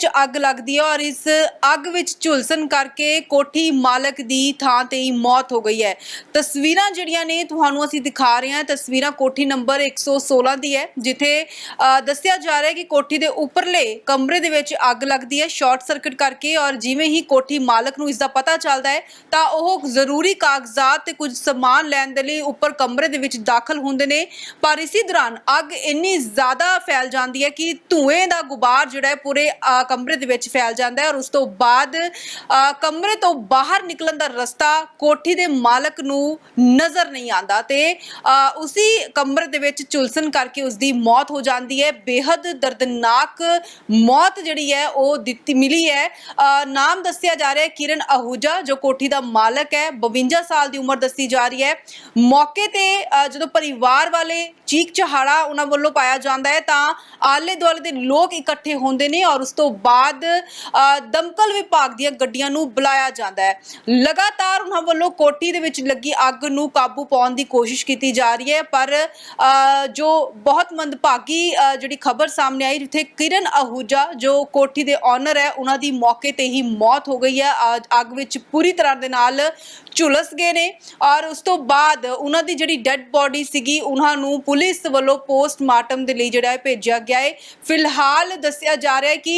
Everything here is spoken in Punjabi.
ਵਿੱਚ ਅੱਗ ਲੱਗਦੀ ਹੈ ਔਰ ਇਸ ਅੱਗ ਵਿੱਚ ਝੁਲਸਣ ਕਰਕੇ ਕੋਠੀ ਮਾਲਕ ਦੀ ਥਾਂ ਤੇ ਹੀ ਮੌਤ ਹੋ ਗਈ ਹੈ। ਤਸਵੀਰਾਂ ਜਿਹੜੀਆਂ ਨੇ ਤੁਹਾਨੂੰ ਅਸੀਂ ਦਿਖਾ ਰਹੇ ਹਾਂ। ਤਸਵੀਰਾਂ ਕੋਠੀ ਨੰਬਰ 116 ਦੀ ਹੈ, ਜਿੱਥੇ ਦੱਸਿਆ ਜਾ ਰਿਹਾ ਹੈ ਕਿ ਕੋਠੀ ਦੇ ਉੱਪਰਲੇ ਕਮਰੇ ਦੇ ਵਿੱਚ ਅੱਗ ਲੱਗਦੀ ਹੈ, ਸ਼ਾਰਟ ਸਰਕਟ ਕਰਕੇ ਔਰ ਜਿਵੇਂ ਹੀ ਕੋਠੀ ਮਾਲਕ ਨੂੰ ਇਸ ਦਾ ਪਤਾ ਚੱਲਦਾ ਹੈ, ਤਾਂ ਉਹ ਜ਼ਰੂਰੀ ਕਾਗਜ਼ਾਤ ਤੇ ਕੁਝ ਸਮਾਨ ਲੈਣ ਦੇ ਲਈ ਉੱਪਰ ਕਮਰੇ ਦੇ ਵਿੱਚ ਦਾਖਲ ਹੁੰਦੇ ਨੇ। ਪਰ ਇਸੇ ਦੌਰਾਨ ਅੱਗ ਇੰਨੀ ਜ਼ਿਆਦਾ ਫੈਲ ਜਾਂਦੀ ਹੈ ਕਿ ਧੂਏ ਦਾ ਗੁਬਾਰ ਜਿਹੜਾ ਹੈ ਪੂਰੇ ਕਮਰੇ ਦੇ ਵਿੱਚ ਫੈਲ ਜਾਂਦਾ ਹੈ ਔਰ ਉਸ ਤੋਂ ਬਾਅਦ ਕਮਰੇ ਤੋਂ ਬਾਹਰ ਨਿਕਲਣ ਦਾ ਰਸਤਾ ਕੋਠੀ ਦੇ ਮਾਲਕ ਨੂੰ ਨਜ਼ਰ ਨਹੀਂ ਆਉਂਦਾ ਤੇ ਅ, ਉਸੇ ਕਮਰੇ ਦੇ ਵਿੱਚ ਝੁਲਸਣ ਕਰਕੇ ਉਸ ਦੀ ਮੌਤ ਹੋ ਜਾਂਦੀ ਹੈ। ਬੇहद ਦਰਦਨਾਕ ਮੌਤ ਜਿਹੜੀ ਹੈ ਉਹ ਦਿੱਤੀ ਮਿਲੀ ਹੈ। ਨਾਮ ਦੱਸਿਆ ਜਾ ਰਿਹਾ ਹੈ ਕਿਰਨ ਅਹੂਜਾ ਜੋ ਕੋਠੀ ਦਾ ਮਾਲਕ ਹੈ। 52 ਸਾਲ ਦੀ ਉਮਰ ਦੱਸੀ ਜਾ ਰਹੀ ਹੈ। ਮੌਕੇ ਤੇ ਜਦੋਂ ਪਰਿਵਾਰ ਵਾਲੇ ਚੀਕ ਚਹਾੜਾ ਉਹਨਾਂ ਵੱਲੋਂ ਪਾਇਆ ਜਾਂਦਾ ਹੈ ਤਾਂ ਆਲੇ ਦੁਆਲੇ ਦੇ ਲੋਕ ਇਕੱਠੇ ਹੁੰਦੇ ਨੇ ਔਰ ਉਸ ਤੋਂ ਬਾਅਦ ਦਮਕਲ ਵਿਭਾਗ ਦੀਆਂ ਗੱਡੀਆਂ ਨੂੰ ਬੁਲਾਇਆ ਜਾਂਦਾ ਹੈ। ਲਗਾਤਾਰ ਉਹਨਾਂ ਵੱਲੋਂ ਕੋਠੀ ਦੇ ਵਿੱਚ ਲੱਗੀ ਅੱਗ ਨੂੰ ਕਾਬੂ ਪਾਉਣ ਦੀ ਕੋਸ਼ਿਸ਼ ਕੀਤੀ ਜਾ ਰਹੀ ਹੈ, ਪਰ ਜੋ ਬਹੁਤ ਮੰਦਭਾਗੀ ਜਿਹੜੀ ਖਬਰ ਸਾਹਮਣੇ ਆਈ, ਜਿੱਥੇ ਕਿਰਨ ਅਹੂਜਾ, ਜੋ ਕੋਠੀ ਦੇ ਓਨਰ ਹੈ, ਉਹਨਾਂ ਦੀ ਮੌਕੇ ਤੇ ਹੀ ਮੌਤ ਹੋ ਗਈ ਹੈ। ਅੱਗ ਵਿੱਚ ਪੂਰੀ ਤਰ੍ਹਾਂ ਦੇ ਨਾਲ ਝੁਲਸ ਗਏ ਨੇ ਔਰ ਉਸ ਤੋਂ ਬਾਅਦ ਉਹਨਾਂ ਦੀ ਜਿਹੜੀ ਡੈੱਡ ਬੋਡੀ ਸੀਗੀ, ਉਹਨਾਂ ਨੂੰ ਪੁਲਿਸ ਵੱਲੋਂ ਪੋਸਟਮਾਰਟਮ ਦੇ ਲਈ ਜਿਹੜਾ ਹੈ ਭੇਜਿਆ ਗਿਆ ਹੈ। ਫਿਲਹਾਲ ਦੱਸਿਆ ਜਾ ਰਿਹਾ ਹੈ ਕਿ